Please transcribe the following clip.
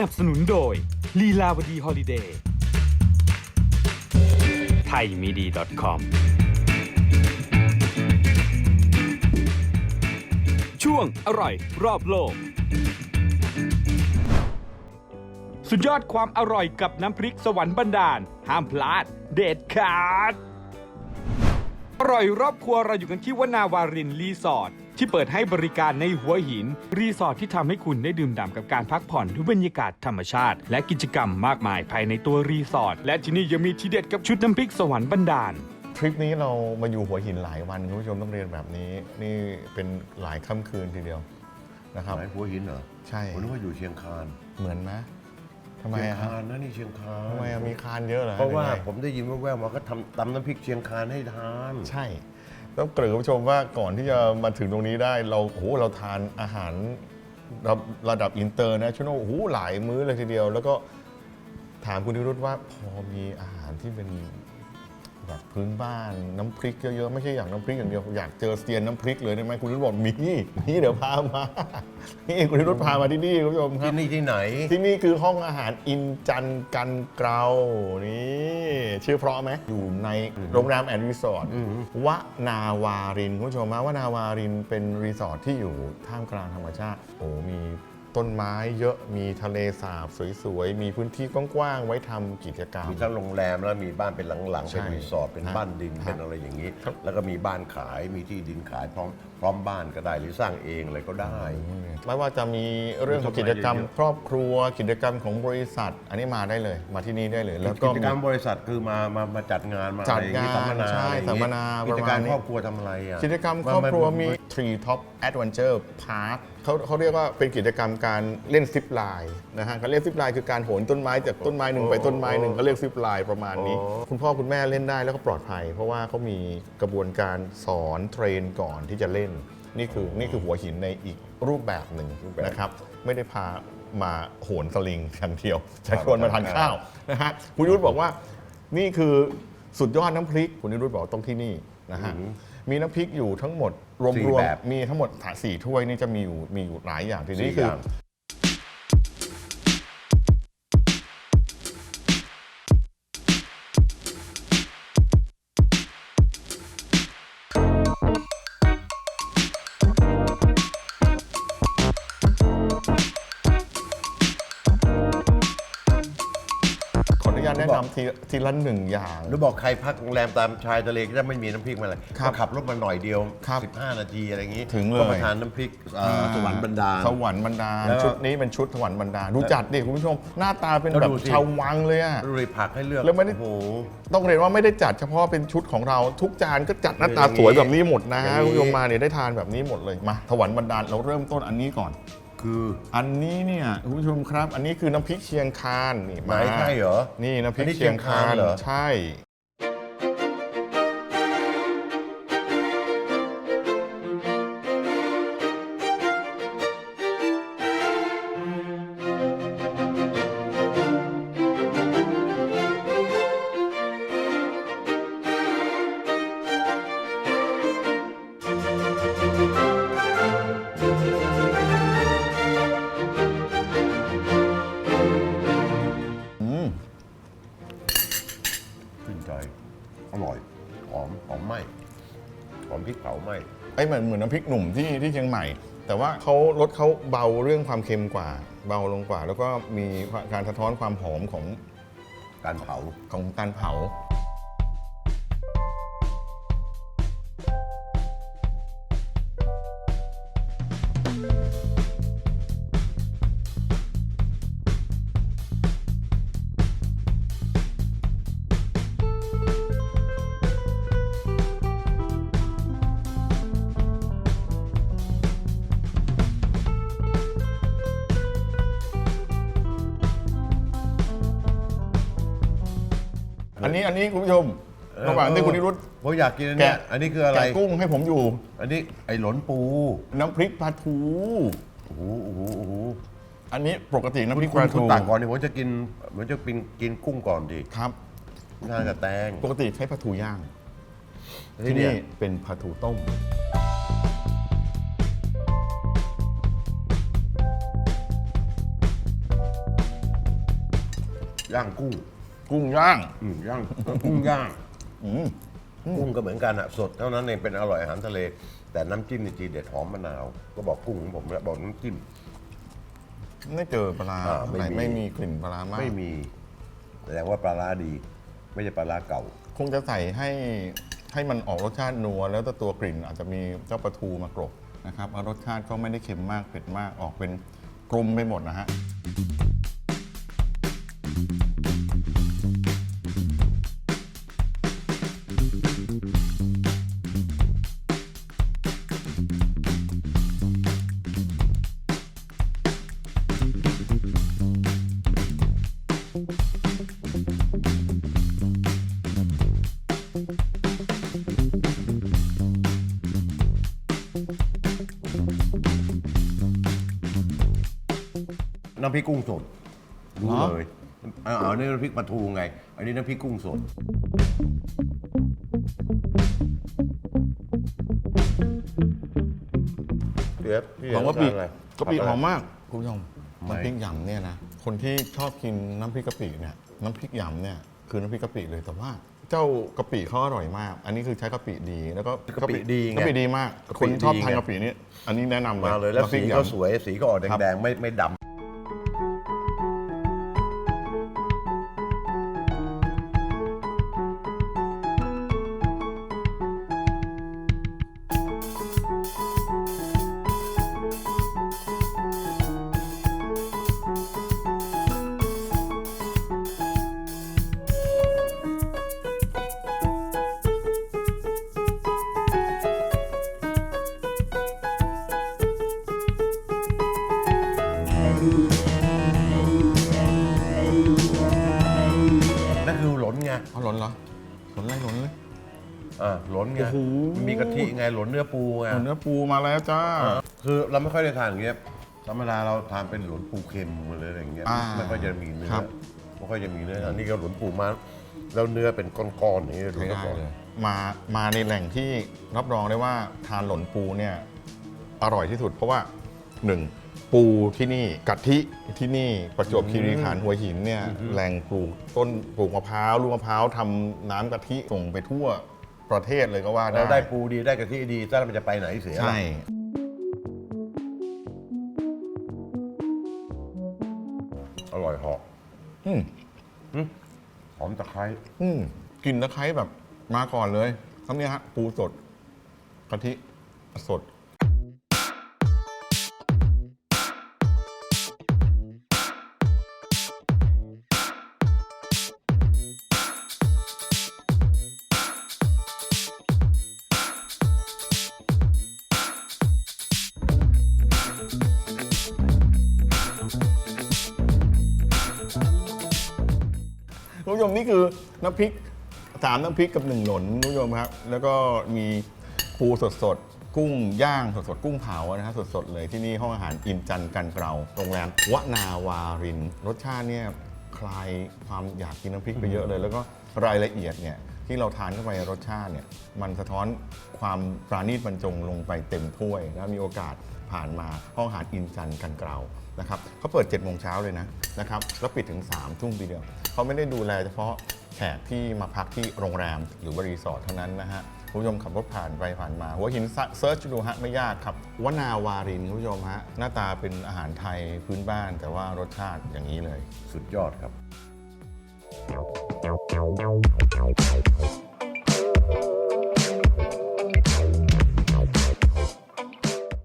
นับสนุนโดยลีลาวดีฮอลิเดย์ไทยมีดี .com ช่วงอร่อยรอบโลก สุดยอดความอร่อยกับน้ำพริกสวรรค์บันดาล ห้ามพลาดเด็ดขาด อร่อยรอบครัวเราอยู่กันที่วนาวารินรีสอร์ท ที่เปิดให้บริการในหัวหิน รีสอร์ทที่ทำให้คุณได้ดื่มด่ำกับการพักผ่อนด้วยบรรยากาศธรรมชาติ และกิจกรรมมากมายภายในตัวรีสอร์ทและที่นี่ยังมีทีเด็ดกับชุดน้ำพริกสวรรค์บันดาลทริปนี้เรามาอยู่หัวหินหลายวันคุณผู้ชมต้องเรียนแบบนี้ นี่เป็นหลายค่ำคืนทีเดียวนะครับไหนหัวหินเหรอใช่ผมนึกว่าอยู่เชียงคานเหมือนไหมทำไมเชียงอะครับคานนะนี่เชียงคานทำไมอะมีคานเยอะเหรอเพราะว่าหอไงผมได้ยินว่าแว่วๆมาก็ทำตำน้ำพริกเชียงคานให้ทาน ใช่ ต้องเกริ่นคุณผู้ชมว่าก่อนที่จะมาถึงตรงนี้ได้เราโอ้โหเราทานอาหารระระดับอินเตอร์นะชั่วโมงโอ้โหหลายมื้อเลยทีเดียว แล้วก็ถามคุณนิรุธว่าพอมีอาหารที่เป็น แบบพื้นบ้านน้ำพริกเยอะๆไม่ใช่อย่างน้ำพริกอย่างเดียวอยากเจอเซียนน้ำพริกเลยได้ไหมคุณนิรุธบอกมีนี่เดี๋ยวพามานี่คุณนิรุธพามาที่นี่คุณผู้ชมครัที่บนี่ที่ไหน ที่นี่คือห้องอาหารอินจันกันเกรานี่ชื่อเพราะไหมอยู่ในโรงแรมแอนด์รีสอร์ทวนาวารินคุณผู้ชมว่านาวารินเป็นรีสอร์ทที่อยู่ท่ามกลางธรรมชาติโอ้มี ต้นไม้เยอะมีทะเลสาบสวยๆ มีพื้นที่กว้างๆไว้ทำกิจกรรม มีทั้งโรงแรมแล้วมีบ้านเป็นหลังๆ ใช่เป็นรีสอร์ทเป็นครับบ้านดินครับเป็นอะไรอย่างนี้แล้วก็มีบ้านขายมีที่ดินขายพร้อมพร้อมบ้านก็ได้หรือสร้างเองอะไรก็ได้ ไม่ว่าจะมีเรื่องของกิจกรรม ครอบครัวกิจกรรมของบริษัท อันนี้มาได้เลย มาที่นี่ได้เลย แล้วก็กิจกรรมบริษัทคือมามามาจัดงานมาจัดอะไรอย่งานสัมมนาใช่อะไรอย่งงี้สัมมนากิจประกามาณรนี้ ครอบครัวทำอะไรอะกิจกรรมครอบครัวมี Tree Top Adventure Park เขาเขาเรียกว่าเป็นกิจกรรมการเล่นซิปไลน์นะฮะการเล่นซิปไลน์คือการโหนต้นไม้จากต้นไม้หนึ่งไปต้นไม้หนึ่งเขาเรียกซิปไลน์ประมาณนี้ คุณพ่อคุณแม่เล่นได้แล้วก็ปลอดภัย เพราะว่าเขามีกระบวนการสอนเทรนก่อนที่จะเล่น นี่คือนี่คือหัวหินในอีกรูปแบบหนึ่งนะครับไม่ได้พามาโหนสลิงอย่างเดียวจะชวนมาทานข้าวนะฮะคุณยุทธบอกว่านี่คือสุดยอดน้ำพริกคุณนิรุธบอกต้องที่นี่นะฮะมีน้ำพริกอยู่ทั้งหมดรวมสี่รวมแบบมีทั้งหมดสี่ถ้วยนี่จะมีอยู่มีอยู่หลายอย่างทีสี่นี้คือ แนะนำทีทีละหนึ่งอย่าง หรือบอกใครพักโรงแรมตามชายทะเลก็จะไม่มีน้ำพริกมาเลยครับก็ขับรถมาหน่อยเดียว ครับ15 นาทีอะไรอย่างนี้ถึงเลย ก็มาทานน้ำพริกเอ่อสวรรค์บรรดาล สวรรค์บรรดาลแล้วชุดนี้เป็นชุดสวรรค์บรรดาลดูจัดดิคุณผู้ชม หน้าตาเป็นแล้วแบบดูสิ ชาววังเลยอะดูเลยผักให้เลือกแล้วไม่ได้ โอ้โห ต้องเรียนว่าไม่ได้จัดเฉพาะเป็นชุดของเราทุกจานก็จัดหน้าตาสวยแบบนี้หมดนะอย่าฮะงนี้ คุณผู้ชมมาเนี่ยได้ทานแบบนี้หมดเลยมาสวรรค์บรรดาลเราเริ่มต้นอันนี้ก่อน คืออันนี้เนี่ยคุณผู้ชมครับ อันนี้คือน้ำพริกเชียงคานนี่ไหนมาใช่เหรอนี่น้ำพริอักนนี้เชียงคานเชียงคานเหรอ ใช่ ไหมไอ้เหมือนเหมือนน้ำพริกหนุ่มที่ที่เชียงใหม่ แต่ว่าเขารสเขาเบาเรื่องความเค็มกว่า เบาลงกว่า แล้วก็มีการสะท้อนความหอมของการเผาของการเผา อันนี้อันนี้คุณผู้ชมระหว่างที่คุณนิรุธผมอยากกินอันเนี้ยแกะอันนี้คืออะไรแกะกุ้งให้ผมอยู่ อันนี้ไอ้หลนปู น้ำพริกปลาทูโอ้โหโอ้โหโอ้โหอันนี้ปกติน้ำพริกคุปณลาคุณทูตักก่อนดิผมจะกินผมจะกินกินกุ้งก่อนดิครับงานกับแตงปกติใช้ปลาทูย่างที่ที่เนี่นี่ยเป็นปลาทูต้มอย่างกุ้ง กุ้งย่าง อืมย่างกุ้งย่างอืมกุ้งก็เหมือนกันอะสดเท่านั้นเองเป็นอร่อยอาหารทะเล แต่น้ำจิ้มนี่ทีเด็ดหอมมะนาว ก็บอกกุ้งของผมแล้วบอกน้ำจิ้ม ไม่เจอปลาร้าอ่าไม่ไหนมี ไม่มีกลิ่นปลาร้ามาก ไม่มีแสดงว่าปลาร้าดี ไม่ใช่ปลาร้าเก่า คงจะใส่ให้ให้มันออกรสชาตินัว แล้วแต่ตัวกลิ่นอาจจะมีเจ้าปลาทูมากรบนะครับแล้วรสชาติก็ไม่ได้เค็มมากเผ็ดมากออกเป็นกลมไปหมดนะฮะ น้ำพริกกุ้งสดรู้เหรอเลยเอาเอานี่น้ำพริกปลาทูไง อันนี้น้ำพริกกุ้งสด เดี๋ยวพี่ของกะปิทานอะไรกะปิผัดหไรอมมากคุณผู้ชมไม่น้ำพริกหยำเนี่ยนะคนที่ชอบกินน้ำพริกกะปิเนี่ยน้ำพริกหยำเนี่ยคือน้ำพริกกะปิเลยแต่ว่าเจ้ากะปิเขาอร่อยมาก อันนี้คือใช้กะปิดี แล้วก็กะปิดีไงกะปิดีมากกะปิคนชอบดีไงทานกะปินี่อันนี้แนะนำเลยมาเลยแล้วน้ำพริสีกหก็ยำสวยสีก็ออกครับแดงๆไม่ไม่ด หลนไงโอ้โห มันมีกะทิไงหลนเนื้อปูไงหล่นเนื้อปูมาแล้วจ้า คือเราไม่ค่อยได้ทานอย่างเงี้ย ธรรมดาเราทานเป็นหลนปูเค็มหรืออะไรอย่างเงี้ย อ่าไม่ค่อยจะมีเนื้อ ครับ ไม่ค่อยจะมีเนื้อ อันนี้ก็หลนปูมาแล้วเนื้อเป็นก้อนๆอย่างเงี้ยดูใช้ซะได้ก่อนเลยมามาในแหล่งที่รับรองได้ว่าทานหล่นปูเนี่ยอร่อยที่สุด เพราะว่าหนึ่งปูที่นี่กะทิที่นี่ประจวบคีรีขันธ์หัวหินเนี่ยแหล่งปลูกต้นปลูกมะพร้าวลูกมะพร้าวทำน้ำกะทิส่งไปทั่ว ประเทศเลยก็ว่าได้ เราได้ปูดีได้กะทิดีถ้ามันจะไปไหนเสีย ใช่ อร่อยเหาะอืมหอมตะไคร้อืมกลิ่นตะไคร้แบบมาก่อนเลยคำนี้ฮะ ปูสดกะทิสด นี่คือน้ำพริกสามน้ำพริกกับหนึ่งหล่นคุณผู้ชมครับ แล้วก็มีปูสดสดๆกุ้งย่างสดสดๆกุ้งเผานะฮะสดสดๆเลยที่นี่ห้องอาหารอินจันทร์กันเกลาโรงแรมวนาวาริน รสชาติเนี่ยคลายความอยากกินน้ำพริกไปเยอะเลย แล้วก็รายละเอียดเนี่ยที่เราทานเข้าไปรสชาติเนี่ยมันสะท้อนความปราณีตบรรจงลงไปเต็มถ้วยแล้วมีโอกาสผ่านมาห้องอาหารอินจันทร์กันเกลานะครับเขาเปิด7จ็ดโมงเช้าเลยนะนะครับแล้วปิดถึง3ามทุ่มทีเดียว เขาไม่ได้ดูแลเฉพาะแขกที่มาพักที่โรงแรมหรือว่รีสอร์ทเท่านั้นนะฮะคุณผู้ชมขับรถผ่านไปผ่านมาหัวหินเซิร์ชดูฮะไม่ยากครับวนาวารินคุณผู้ชมฮะหน้าตาเป็นอาหารไทยพื้นบ้าน แต่ว่ารสชาติอย่างนี้เลย สุดยอดครับ